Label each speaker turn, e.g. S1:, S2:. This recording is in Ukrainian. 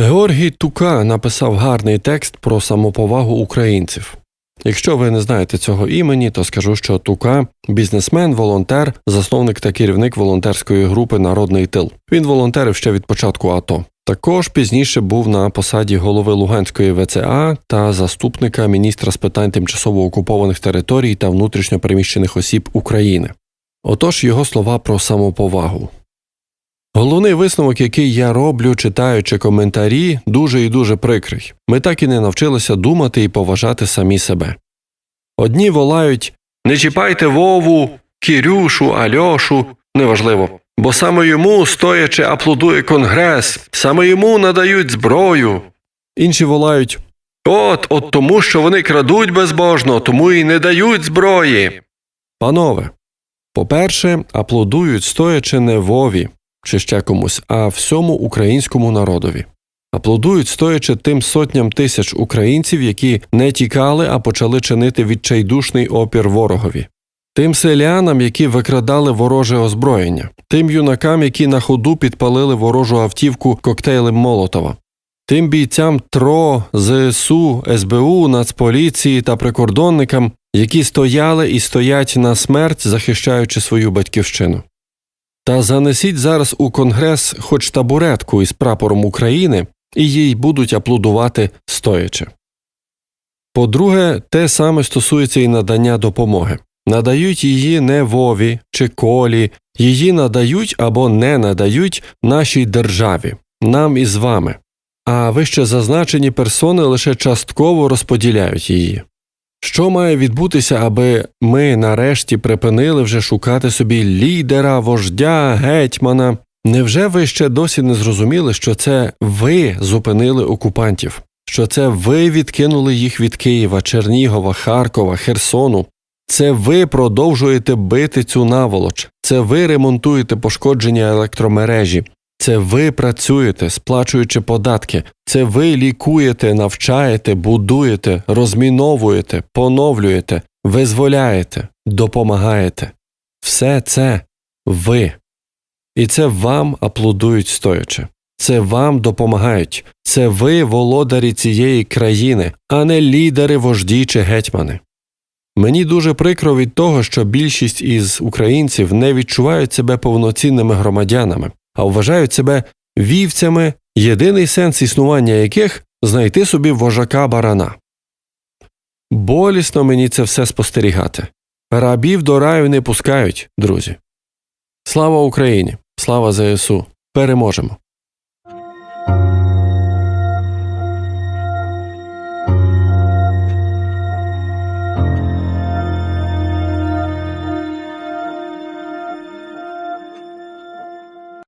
S1: Георгій Тука написав гарний текст про самоповагу українців. Якщо ви не знаєте цього імені, то скажу, що Тука бізнесмен, волонтер, засновник та керівник волонтерської групи Народний тил. Він волонтерив ще від початку АТО. Також пізніше був на посаді голови Луганської ВЦА та заступника міністра з питань тимчасово окупованих територій та внутрішньопереміщених осіб України. Отож його слова про самоповагу. Головний висновок, який я роблю, читаючи коментарі, дуже і дуже прикрий. Ми так і не навчилися думати і поважати самі себе. Одні волають Не чіпайте Вову, Кірюшу, Альошу, неважливо. Бо саме йому, стоячи, аплодує конгрес, саме йому надають зброю. Інші волають От, от тому, що вони крадуть безбожно, тому і не дають зброї. Панове, по-перше, аплодують стоячи не Вові чи ще комусь, а всьому українському народові. Аплодують стоячи тим сотням тисяч українців, які не тікали, а почали чинити відчайдушний опір ворогові. Тим селянам, які викрадали вороже озброєння, тим юнакам, які на ходу підпалили ворожу автівку коктейлем Молотова, тим бійцям ТРО, ЗСУ, СБУ, Нацполіції та прикордонникам, які стояли і стоять на смерть, захищаючи свою батьківщину. Та занесіть зараз у Конгрес хоч табуретку із прапором України, і їй будуть аплодувати стоячи. По-друге, те саме стосується і надання допомоги. Надають її не Вові чи колі, її надають або не надають нашій державі, нам із вами, а вище зазначені персони лише частково розподіляють її. Що має відбутися, аби ми нарешті припинили вже шукати собі лідера, вождя, гетьмана? Невже ви ще досі не зрозуміли, що це ви зупинили окупантів, що це ви відкинули їх від Києва, Чернігова, Харкова, Херсону? Це ви продовжуєте бити цю наволоч, це ви ремонтуєте пошкодження електромережі, це ви працюєте, сплачуючи податки, це ви лікуєте, навчаєте, будуєте, розміновуєте, поновлюєте, визволяєте, допомагаєте. Все це ви. І це вам аплодують стоячи. Це вам допомагають. Це ви володарі цієї країни, а не лідери, вожді чи гетьмани. Мені дуже прикро від того, що більшість із українців не відчувають себе повноцінними громадянами, а вважають себе вівцями, єдиний сенс існування яких знайти собі вожака барана. Болісно мені це все спостерігати. Рабів до раю не пускають, друзі. Слава Україні! Слава ЗСУ! Переможемо!